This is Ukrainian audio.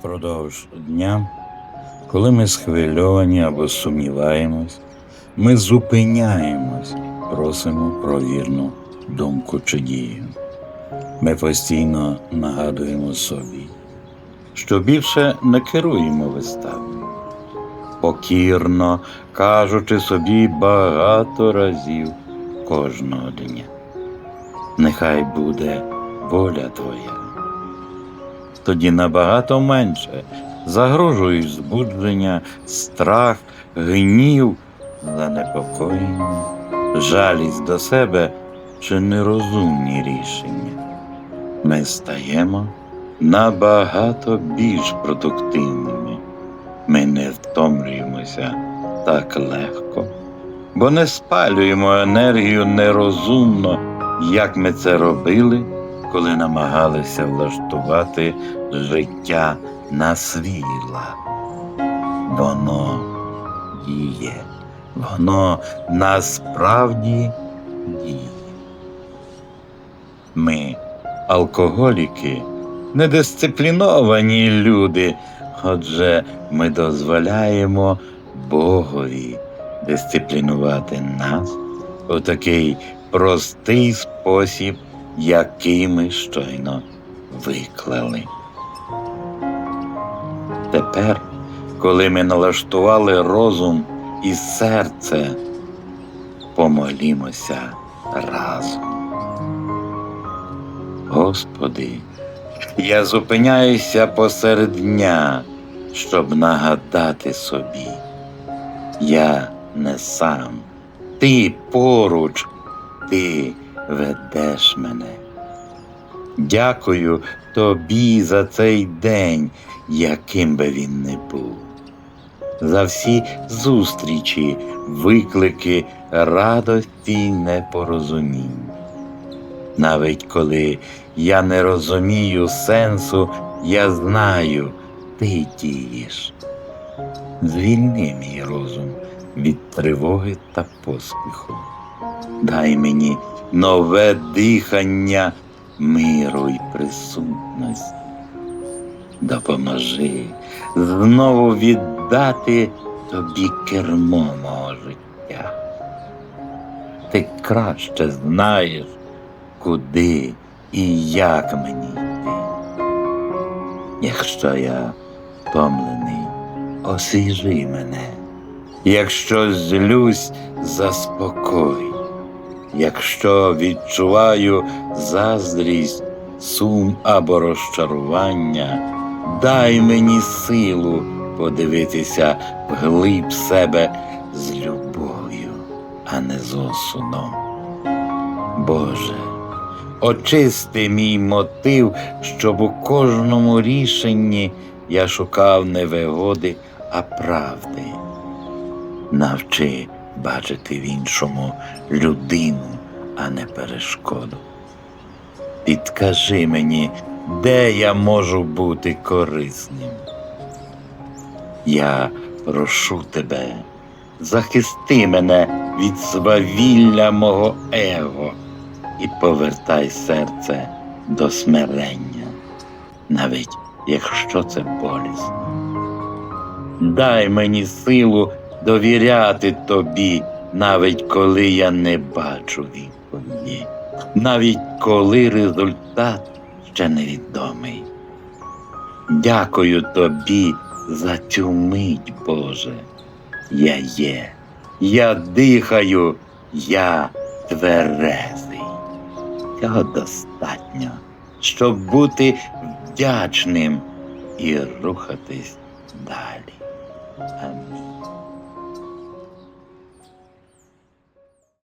Впродовж дня, коли ми схвильовані або сумніваємось, ми зупиняємось, просимо про вірну думку чи дію. Ми постійно нагадуємо собі, що більше не керуємо виставою, покірно кажучи собі багато разів кожного дня. Нехай буде воля Твоя. Тоді набагато менше загрожують збудження, страх, гнів, занепокоєння, жалість до себе чи нерозумні рішення. Ми стаємо набагато більш продуктивними. Ми не втомлюємося так легко, бо не спалюємо енергію нерозумно, як ми це робили, коли намагалися влаштувати життя на свій лад. Воно діє, воно насправді діє. Ми, алкоголіки, недисципліновані люди, отже, ми дозволяємо Богові дисциплінувати нас у такий простий спосіб, який ми щойно виклали. Тепер, коли ми налаштували розум і серце, помолімося разом. Господи, я зупиняюся посеред дня, щоб нагадати собі. Я не сам, ти поруч, ти ведеш мене. Дякую тобі за цей день, яким би він не був. За всі зустрічі, виклики, радості й непорозумінь. Навіть коли я не розумію сенсу, я знаю, ти дієш. Звільни мій розум від тривоги та поспіху. Дай мені нове дихання миру й присутності. Допоможи знову віддати тобі кермо мого життя. Ти краще знаєш, куди і як мені йти. Якщо я втомлений, освіжи мене. Якщо злюсь, заспокой. Якщо відчуваю заздрість, сум або розчарування, дай мені силу подивитися вглиб себе з любов'ю, а не з осудом. Боже, очисти мій мотив, щоб у кожному рішенні я шукав не вигоди, а правди. Навчи бачити в іншому людину, а не перешкоду. Підкажи мені, де я можу бути корисним. Я прошу тебе, захисти мене від свавілля мого его і повертай серце до смирення, навіть якщо це болісно. Дай мені силу довіряти тобі, навіть коли я не бачу відповіді, навіть коли результат ще невідомий. Дякую тобі за цю мить, Боже. Я є, я дихаю, я тверезий. Цього достатньо, щоб бути вдячним і рухатись далі. Амінь.